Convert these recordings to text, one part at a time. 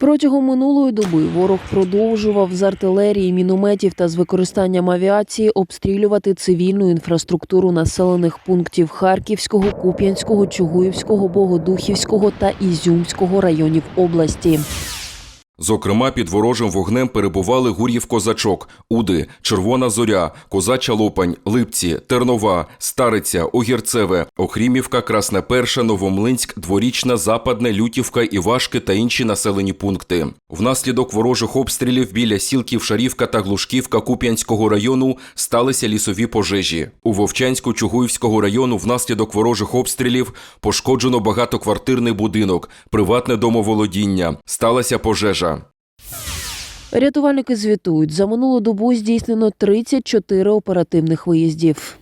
Протягом минулої доби ворог продовжував з артилерії, мінометів та з використанням авіації обстрілювати цивільну інфраструктуру населених пунктів Харківського, Куп'янського, Чугуївського, Богодухівського та Ізюмського районів області. Зокрема, під ворожим вогнем перебували Гур'їв Козачок, Уди, Червона Зоря, Козача Лопань, Липці, Тернова, Стариця, Огірцеве, Охрімівка, Красна Перша, Новомлинськ, Дворічна, Западне, Лютівка, Івашки та інші населені пункти. Внаслідок ворожих обстрілів біля сілків Шарівка та Глушківка Куп'янського району сталися лісові пожежі. У Вовчанську Чугуївського району внаслідок ворожих обстрілів пошкоджено багатоквартирний будинок, приватне домоволодіння. Сталася пожежа. Рятувальники звітують, за минулу добу здійснено 34 оперативних виїздів.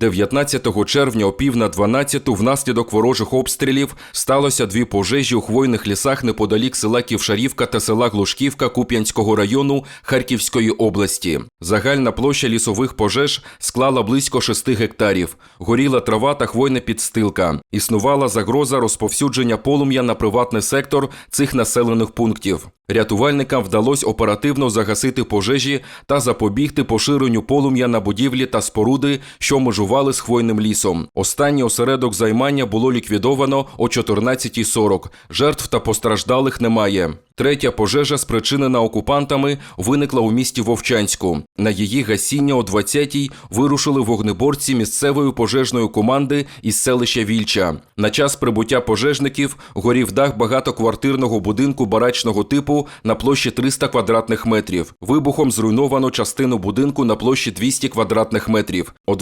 19 червня о пів на 12 внаслідок ворожих обстрілів сталося дві пожежі у хвойних лісах неподалік села Ківшарівка та села Глушківка Куп'янського району Харківської області. Загальна площа лісових пожеж склала близько 6 гектарів. Горіла трава та хвойна підстилка. Існувала загроза розповсюдження полум'я на приватний сектор цих населених пунктів. Рятувальникам вдалося оперативно загасити пожежі та запобігти поширенню полум'я на будівлі та споруди, що межували з хвойним лісом. Останній осередок займання було ліквідовано о 14.40. Жертв та постраждалих немає. Третя пожежа, спричинена окупантами, виникла у місті Вовчанську. На її гасіння о 20-й вирушили вогнеборці місцевої пожежної команди із селища Вільча. На час прибуття пожежників горів дах багатоквартирного будинку барачного типу на площі 300 квадратних метрів. Вибухом зруйновано частину будинку на площі 200 квадратних метрів. О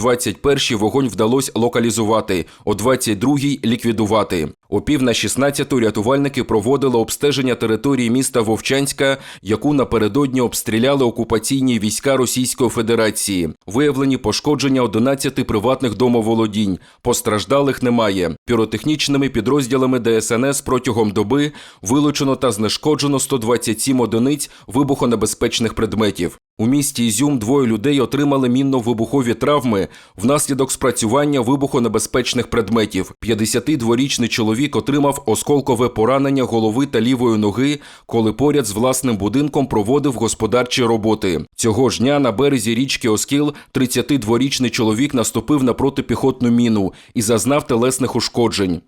21-й вогонь вдалося локалізувати, о 22-й – ліквідувати. О пів на 16-ту рятувальники проводили обстеження території міста Вовчанська, яку напередодні обстріляли окупаційні війська Російської Федерації. Виявлені пошкодження 11 приватних домоволодінь. Постраждалих немає. Піротехнічними підрозділами ДСНС протягом доби вилучено та знешкоджено 127 одиниць вибухонебезпечних предметів. У місті Ізюм двоє людей отримали мінно-вибухові травми внаслідок спрацювання вибухонебезпечних предметів. 52-річний чоловік отримав осколкове поранення голови та лівої ноги, коли поряд з власним будинком проводив господарчі роботи. Цього ж дня на березі річки Оскіл 32-річний чоловік наступив на протипіхотну міну і зазнав телесних ушкоджень.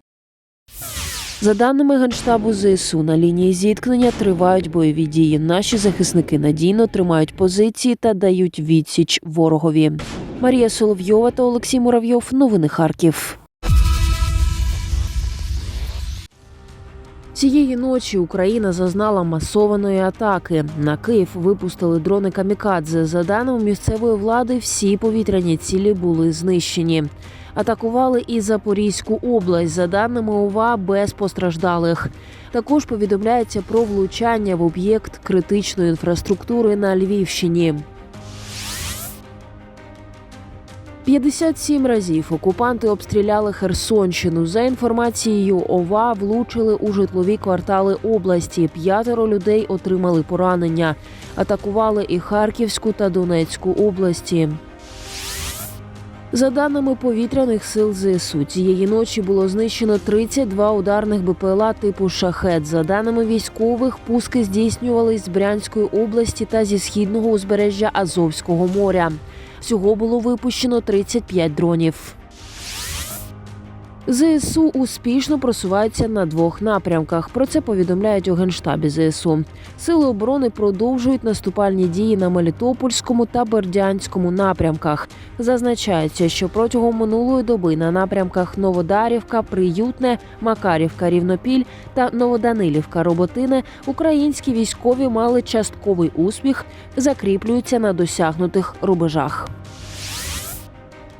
За даними Генштабу ЗСУ, на лінії зіткнення тривають бойові дії. Наші захисники надійно тримають позиції та дають відсіч ворогові. Марія Соловйова та Олексій Муравйов. Новини Харків. Цієї ночі Україна зазнала масованої атаки. На Київ випустили дрони камікадзе. За даними місцевої влади, всі повітряні цілі були знищені. Атакували і Запорізьку область. За даними ОВА, без постраждалих. Також повідомляється про влучання в об'єкт критичної інфраструктури на Львівщині. 57 разів окупанти обстріляли Херсонщину. За інформацією ОВА, влучили у житлові квартали області. П'ятеро людей отримали поранення. Атакували і Харківську та Донецьку області. За даними повітряних сил ЗСУ, цієї ночі було знищено 32 ударних БПЛА типу шахет. За даними військових, пуски здійснювались з Брянської області та зі східного узбережжя Азовського моря. Всього було випущено 35 дронів. ЗСУ успішно просуваються на двох напрямках. Про це повідомляють у генштабі ЗСУ. Сили оборони продовжують наступальні дії на Мелітопольському та Бердянському напрямках. Зазначається, що протягом минулої доби на напрямках Новодарівка, Приютне, Макарівка, Рівнопіль та Новоданилівка, Роботине українські військові мали частковий успіх, закріплюються на досягнутих рубежах.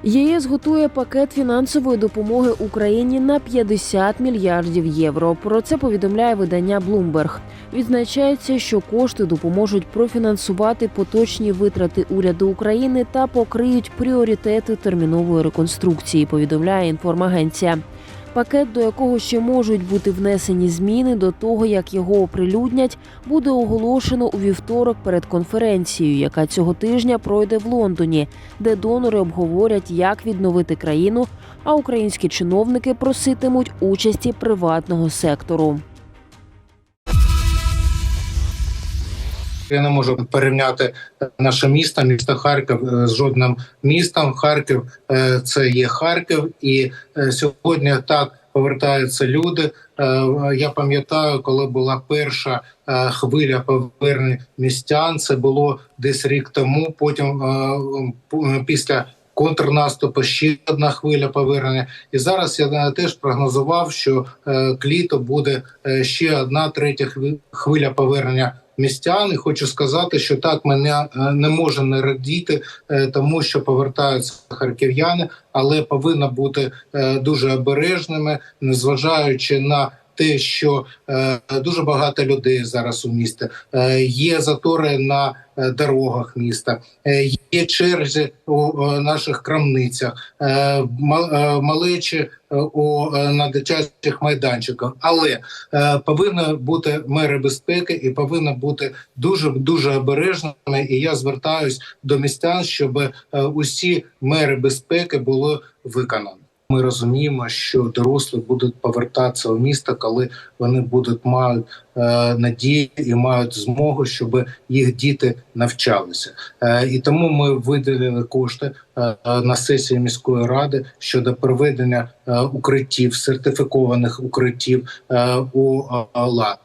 ЄС готує пакет фінансової допомоги Україні на 50 мільярдів євро. Про це повідомляє видання Bloomberg. Відзначається, що кошти допоможуть профінансувати поточні витрати уряду України та покриють пріоритети термінової реконструкції. Повідомляє інформагенція. Пакет, до якого ще можуть бути внесені зміни до того, як його оприлюднять, буде оголошено у вівторок перед конференцією, яка цього тижня пройде в Лондоні, де донори обговорять, як відновити країну, а українські чиновники проситимуть участі приватного сектору. Я не можу порівняти наше місто, місто Харків е, з жодним містом. Харків е, це є Харків, і е, сьогодні так повертаються люди. Я пам'ятаю, коли була перша хвиля повернень містян. Це було десь рік тому. Потім після. Контрнаступу ще одна хвиля повернення, і зараз я теж прогнозував, що к літу буде ще одна третя хви- хвиля повернення містян. І хочу сказати, що так мене е, не може не радіти, е, тому що повертаються харків'яни, але повинна бути е, дуже обережними, незважаючи на те, що е, дуже багато людей зараз у місті е, є затори на е, дорогах міста, є черзі у наших крамницях, малечі у на дитячих майданчиках, але повинні бути мери безпеки і повинні бути дуже дуже обережними. І я звертаюсь до містян, щоб усі мери безпеки були виконані. Ми розуміємо, що дорослі будуть повертатися в місто, коли вони будуть мають е, надію і мають змогу, щоб їх діти навчалися. Е, і тому ми виділили кошти е, на сесії міської ради щодо проведення укриттів, сертифікованих укриттів у лад.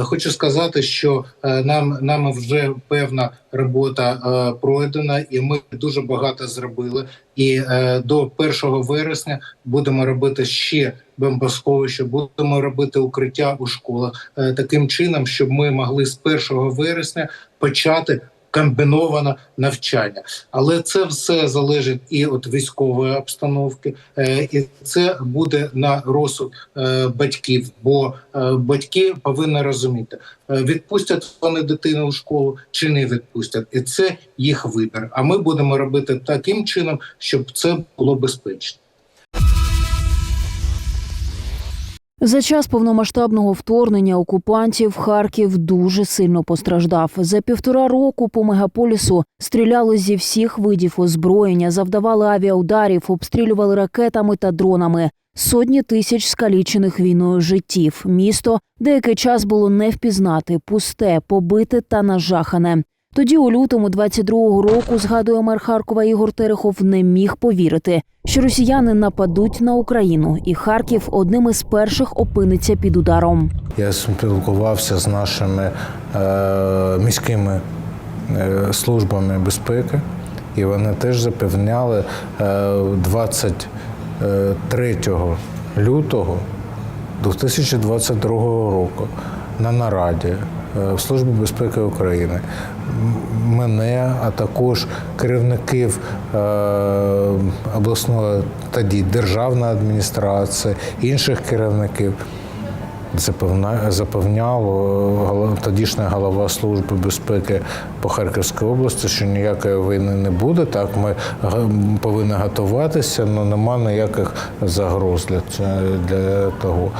Хочу сказати, що нам нами вже певна робота пройдена, і ми дуже багато зробили. І е, до 1 вересня будемо робити ще бомбосховище, будемо робити укриття у школах е, таким чином, щоб ми могли з 1 вересня почати. Комбіноване навчання, але це все залежить і від військової обстановки, е, і це буде на розсуд е, батьків. Бо е, батьки повинні розуміти, відпустять вони дитину у школу чи не відпустять, і це їх вибір. А ми будемо робити таким чином, щоб це було безпечно. За час повномасштабного вторгнення окупантів Харків дуже сильно постраждав. За півтора року по мегаполісу стріляли зі всіх видів озброєння, завдавали авіаударів, обстрілювали ракетами та дронами. Сотні тисяч скалічених війною життів. Місто деякий час було не впізнати, пусте, побите та нажахане. Тоді, у лютому 22-го року, згадує мер Харкова Ігор Терехов, не міг повірити, що росіяни нападуть на Україну, і Харків одним із перших опиниться під ударом. Я спілкувався з нашими е, міськими е, службами безпеки, і вони теж запевняли е, 23 лютого 2022 року на нараді е, в Службі безпеки України мене, а також керівників е, обласної тоді державної адміністрації, інших керівників запевняло голова- тодішня голова служби безпеки по Харківській області, що ніякої війни не буде. Так, ми повинні готуватися, але нема ніяких загроз для того.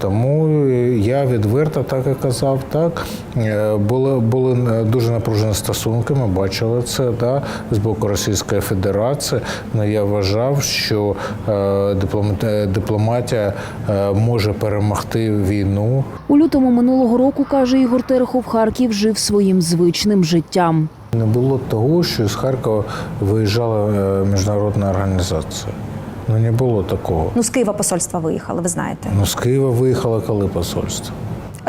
Тому я відверто так і казав. Так Е, були, були дуже напружені стосунки. Ми бачили це да, з боку Російської Федерації. Але я вважав, що е, дипломатія е, може перемогти війну. У лютому минулого року каже Ігор Терехов, Харків жив своїм звичним життям. Не було того, що з Харкова виїжджала е, міжнародна організація. Ну не було такого. Ну, з Києва посольства виїхали, ви знаєте. Ну з Києва виїхало коли посольство.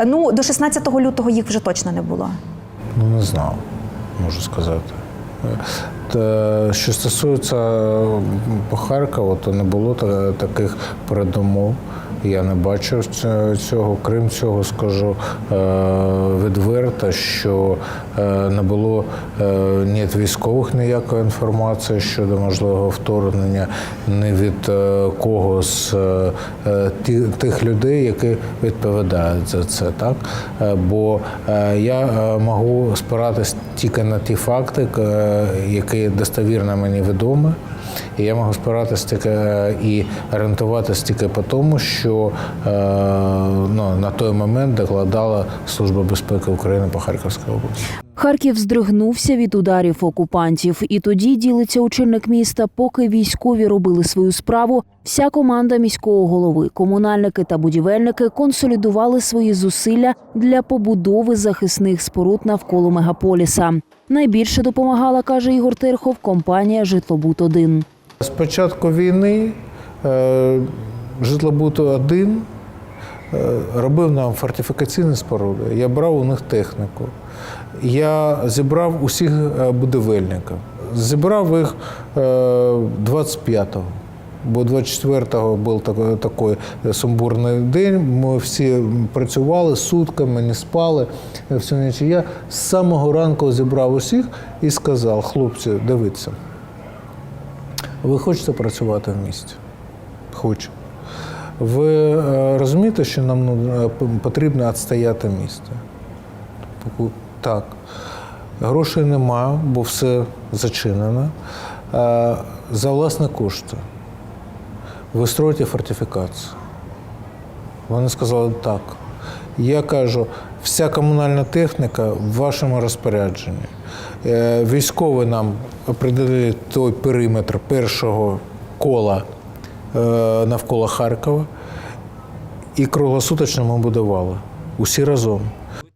Ну, до 16 лютого їх вже точно не було. Ну не знав, можу сказати. Е, Та, що стосується по Харкову, то не було таких передумов. Я не бачив цього. Крім цього, скажу е, відверто, що е, не було е, ні від військових ніякої інформації щодо можливого вторгнення, ні від кого з тих людей, які відповідають за це. Так? Бо я можу спиратись тільки на ті факти, які достовірно мені відомі. І я можу спиратися тільки і орієнтуватися тільки по тому, що е, ну, на той момент докладала Служба безпеки України по Харківській області. Харків здригнувся від ударів окупантів, і тоді ділиться очільник міста. Поки військові робили свою справу, вся команда міського голови, комунальники та будівельники консолідували свої зусилля для побудови захисних споруд навколо мегаполіса. Найбільше допомагала, каже Ігор Терхов, компанія Житлобуд 1 З початку війни е, житлобуд 1 е, робив нам фортифікаційні споруди. Я брав у них техніку. Я зібрав усіх е, будівельників. Зібрав їх е, 25-го. Бо 24-го був так- такий сумбурний день. Ми всі працювали сутками, не спали. е, Всю ніч. Я з самого ранку зібрав усіх і сказав: хлопці, дивіться. Ви хочете працювати в місті? Хочу. Ви е, розумієте, що нам ну, е, потрібно відстояти місто? Так. Грошей нема, бо все зачинено. За власні кошти. Ви строїте фортифікацію. Вони сказали так. Я кажу, вся комунальна техніка в вашому розпорядженні. Е, Військові нам определили той периметр першого кола е, навколо Харкова. І круглосуточно ми будували. Усі разом.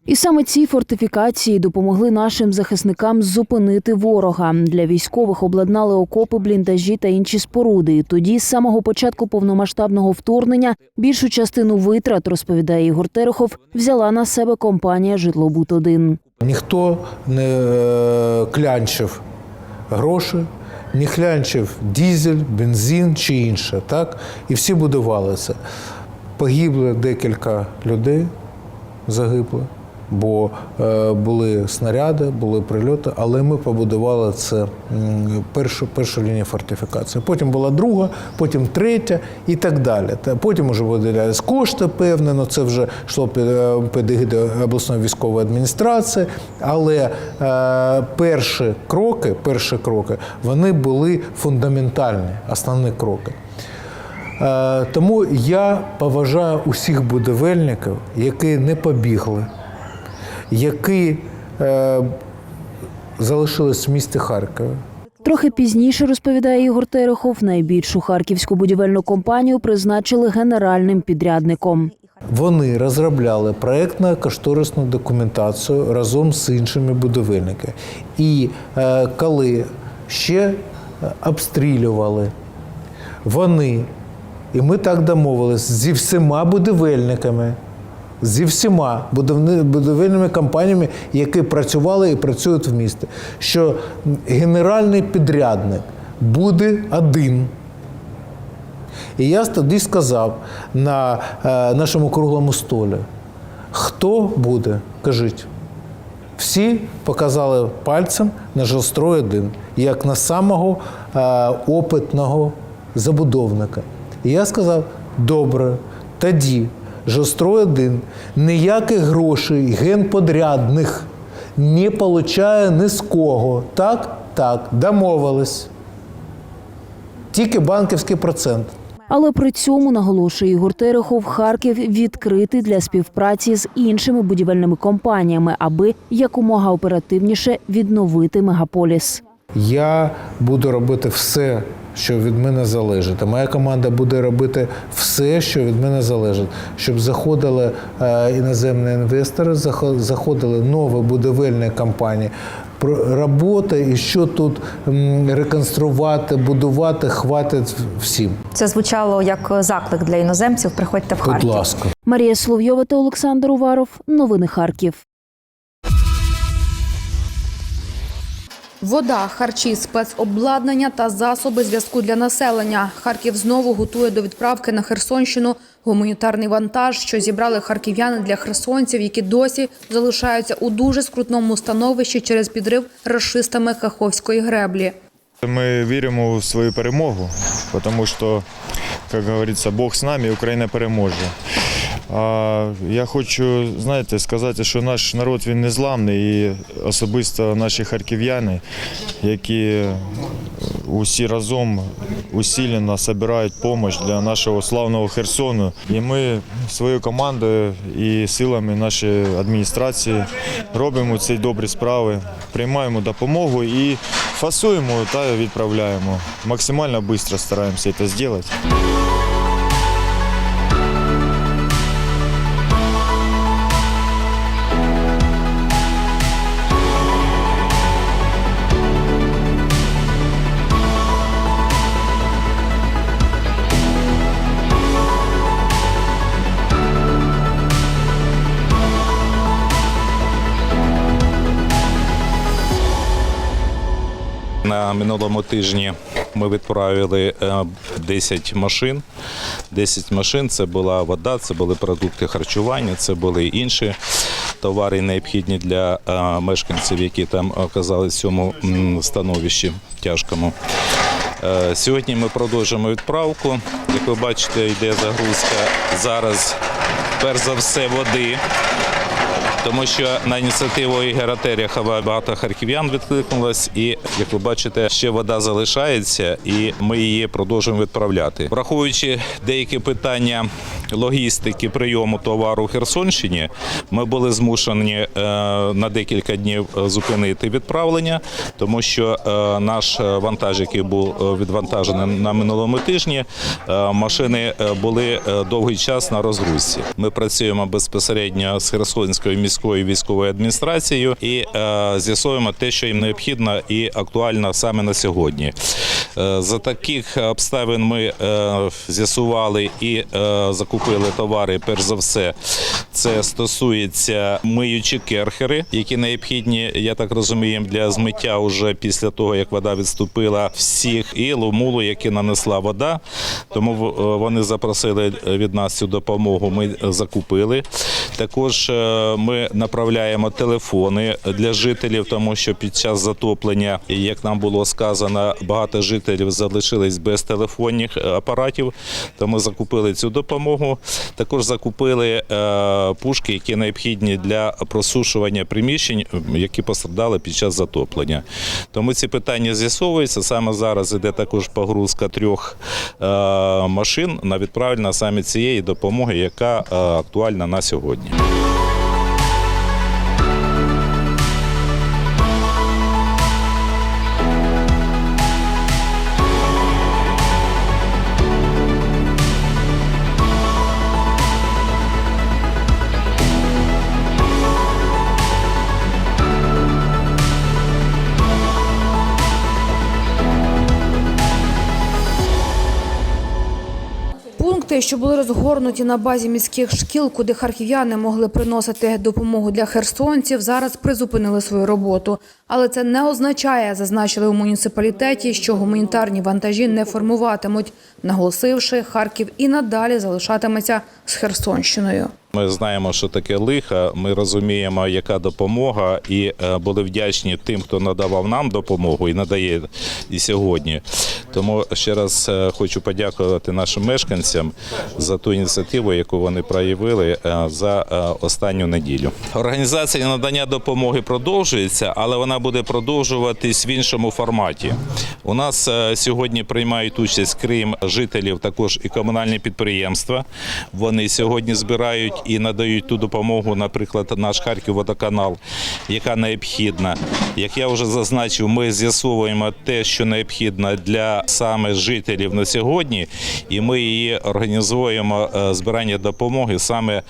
І саме ці фортифікації допомогли нашим захисникам зупинити ворога. Для військових обладнали окопи, бліндажі та інші споруди. Тоді, з самого початку повномасштабного вторгнення, більшу частину витрат, розповідає Ігор Терехов, взяла на себе компанія Житлобуд 1 Ніхто не е, клянчив гроші, не клянчив дізель, бензин чи інше. Так? І всі будувалися. Погибли декілька людей, загибли, бо е, були снаряди, були прильоти, але ми побудували це першу, першу лінію фортифікації. Потім була друга, потім третя і так далі. Потім вже виділялись кошти, певне, ну це вже йшло під, е, егідою обласної військової адміністрації. Але е, перші кроки, перші кроки, вони були фундаментальні, основні кроки. Тому я поважаю усіх будівельників, які не побігли, які е, залишились в місті Харкові. Трохи пізніше розповідає Ігор Терехов, найбільшу харківську будівельну компанію призначили генеральним підрядником. Вони розробляли проєктно-кошторисну документацію разом з іншими будівельниками. І е, коли ще е, обстрілювали, вони, і ми так домовились зі всіма будівельниками, зі всіма будівельними компаніями, які працювали і працюють в місті, що генеральний підрядник буде один. І я тоді сказав на е, нашому круглому столі, хто буде, кажіть. Всі показали пальцем на жилстрой 1 як на самого е, опитного забудовника. І я сказав: добре, тоді жилстрой 1 ніяких грошей генподрядних не получає ні з кого. Так, так, домовились. Тільки банківський процент. Але при цьому наголошує Ігор Терехов, Харків відкритий для співпраці з іншими будівельними компаніями, аби якомога оперативніше відновити мегаполіс. Я буду робити все, що від мене залежить. А моя команда буде робити все, що від мене залежить, щоб заходили е, іноземні інвестори, захо- заходили нові будівельні компанії. Про- Робота і що тут реконструвати, будувати, хватить всім. Це звучало як заклик для іноземців. Приходьте в Будь ласка. Марія Словйова та Олександр Уваров. Новини Харків. Вода, харчі, спецобладнання та засоби зв'язку для населення. Харків знову готує до відправки на Херсонщину гуманітарний вантаж, що зібрали харків'яни для херсонців, які досі залишаються у дуже скрутному становищі через підрив рашистами Каховської греблі. Ми віримо в свою перемогу, тому що, як говориться, Бог з нами, Україна переможе. А я хочу, знаєте, сказати, що наш народ він незламний і особисто наші харків'яни, які усі разом усилено збирають допомогу для нашого славного Херсону. І ми своєю командою і силами нашої адміністрації робимо ці добрі справи, приймаємо допомогу і фасуємо та відправляємо. Максимально швидко стараємося це зробити. Минулому тижні ми відправили е, 10 машин. 10 машин це була вода, це були продукти харчування, це були інші товари, необхідні для е, мешканців, які там оказалися в цьому становищі тяжкому. Е, Сьогодні ми продовжуємо відправку. Як ви бачите, йде загрузка зараз, перш за все, води. Тому що на ініціативу Ігора Терехова багато харків'ян відкликнулось, і як ви бачите, ще вода залишається, і ми її продовжуємо відправляти. Враховуючи деякі питання логістики прийому товару у Херсонщині, ми були змушені е, на декілька днів е, зупинити відправлення, тому що е, наш вантаж, який був відвантажений на минулому тижні, машини були довгий час на розгрузці. Ми працюємо безпосередньо з Херсонською міською військовою адміністрацією і з'ясуємо те, що їм необхідно і актуально саме на сьогодні. За таких обставин ми з'ясували і е, закупили товари. Перш за все, це стосується миючі керхери, які необхідні, я так розумію, для змиття уже після того, як вода відступила всіх і ломулу, які нанесла вода. Тому е, вони запросили від нас цю допомогу. Ми закупили. Також е, ми направляємо телефони для жителів, тому що під час затоплення, як нам було сказано, багато жителів залишились без телефонних апаратів. То ми закупили цю допомогу. Також закупили е, пушки, які необхідні для просушування приміщень, які постраждали під час затоплення. Тому ці питання з'ясовуються. Саме зараз іде також погрузка трьох е, машин на відправлення саме цієї допомоги, яка е, актуальна на сьогодні. Пункти, що були розгорнуті на базі міських шкіл, куди харків'яни могли приносити допомогу для херсонців, зараз призупинили свою роботу. Але це не означає, зазначили у муніципалітеті, що гуманітарні вантажі не формуватимуть, наголосивши, Харків і надалі залишатиметься з Херсонщиною. Ми знаємо, що таке лиха. Ми розуміємо, яка допомога, і е, були вдячні тим, хто надавав нам допомогу і надає і сьогодні. Тому ще раз е, хочу подякувати нашим мешканцям за ту ініціативу, яку вони проявили е, за останню неділю. Організація надання допомоги продовжується, але вона буде продовжуватись в іншому форматі. У нас сьогодні приймають участь, крім жителів, також і комунальні підприємства. Вони сьогодні збирають і надають ту допомогу, наприклад, наш Харків-водоканал, яка необхідна. Як я вже зазначив, ми з'ясовуємо те, що необхідно для саме жителів на сьогодні, і ми її організуємо е, збирання допомоги саме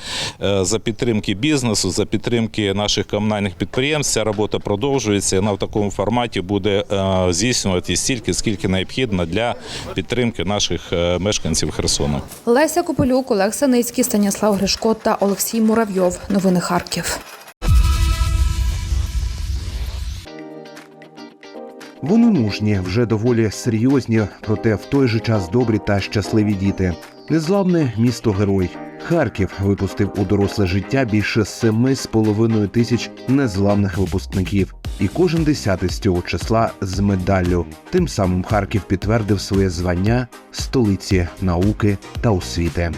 е, за підтримки бізнесу, за підтримки наших комунальних підприємств. Ця робота продовжується. Вона в такому форматі буде е, здійснювати стільки, скільки необхідно для підтримки наших е, мешканців Херсона. Леся Кополюк, Олег Саницький, Станіслав Гришко та Олексій Муравйов. Новини Харків. Вони мужні, вже доволі серйозні, проте в той же час добрі та щасливі діти. Незламне місто герой. Харків випустив у доросле життя більше семи з половиною тисяч незламних випускників, і кожен десятий з цього числа з медаллю. Тим самим Харків підтвердив своє звання столиці науки та освіти.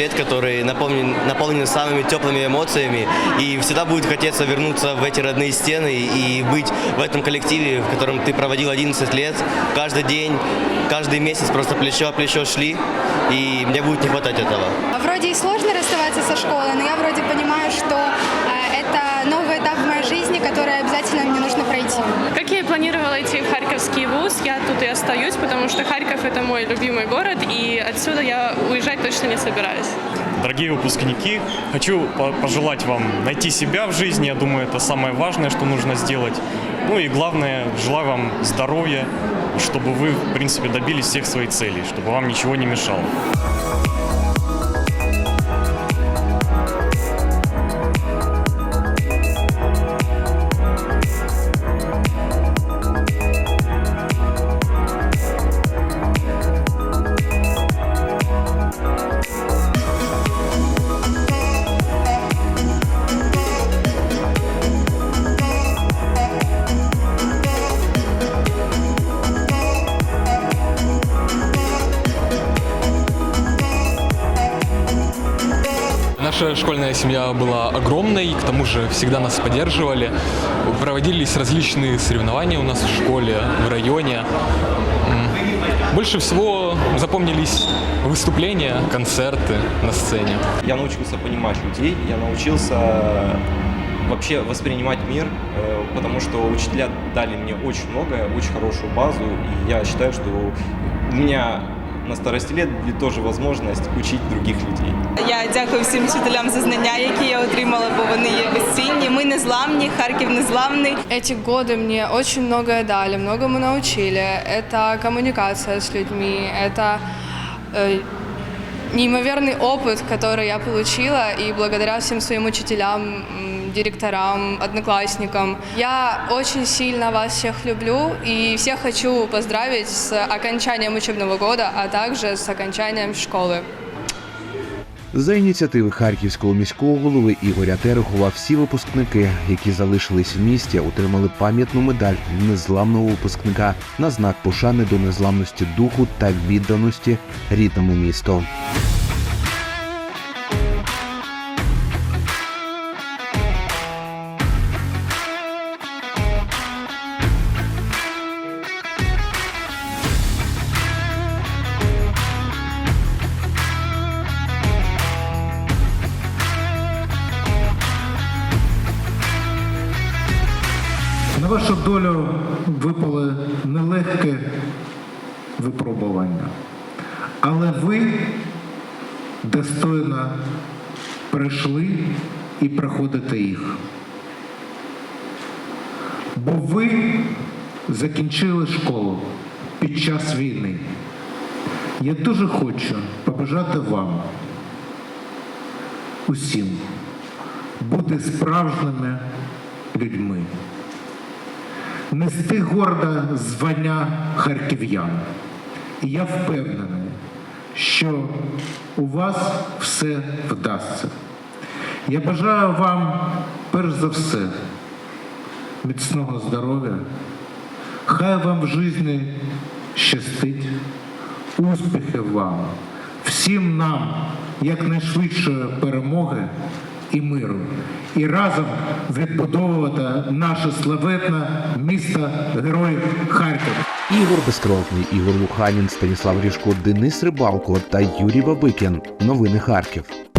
Лет, который наполнен, наполнен самыми теплыми эмоциями, и всегда будет хотеться вернуться в эти родные стены и быть в этом коллективе, в котором ты проводил 11 лет, каждый день, каждый месяц просто плечо о плечо шли, и мне будет не хватать этого. Вроде и сложно расставаться со школой, но я вроде понимаю, что э, это новый этап в моей жизни, который обязательно мне нужно пройти. Как я и планировала идти в Вуз, я тут и остаюсь, потому что Харьков это мой любимый город, и отсюда я уезжать точно не собираюсь. Дорогие выпускники, хочу по- пожелать вам найти себя в жизни. Я думаю, это самое важное, что нужно сделать. Ну и главное, желаю вам здоровья, чтобы вы, в принципе, добились всех своих целей, чтобы вам ничего не мешало. Наша школьная семья была огромной, к тому же всегда нас поддерживали. Проводились различные соревнования у нас в школе, в районе. Больше всего запомнились выступления, концерты на сцене. Я научился понимать людей, я научился вообще воспринимать мир, э, потому что учителя дали мне очень многое, очень хорошую базу, и я считаю, что у меня на старости лет буде тоже возможность учить других людей. Я дякую всім вчителям за знання, які я отримала, бо вони є безцінні. Ми незламні, Харків незламний. Эти годы мне очень многое дали, многому научили. Это коммуникация с людьми, это э, неимоверный опыт, который я получила, и благодаря всем своим учителям, м, директорам, одноклассникам. Я очень сильно вас всех люблю и всех хочу поздравить с окончанием учебного года, а также с окончанием школы. За ініціативи харківського міського голови Ігоря Терехова всі випускники, які залишились в місті, отримали пам'ятну медаль незламного випускника на знак пошани до незламності духу та відданості рідному місту. Долю випали нелегке випробування. Але ви достойно пройшли і проходите їх. Бо ви закінчили школу під час війни. Я дуже хочу побажати вам усім бути справжніми людьми нести гордо звання харків'ян. І я впевнений, що у вас все вдасться. Я бажаю вам, перш за все, міцного здоров'я. Хай вам в житті щастить, успіхів вам, всім нам якнайшвидшої перемоги і миру. І разом відбудовувати наше славетне місто героїв Харків. Ігор Безкровний, Ігор Луханін, Станіслав Ріжко, Денис Рибалко та Юрій Бабикін. Новини Харків.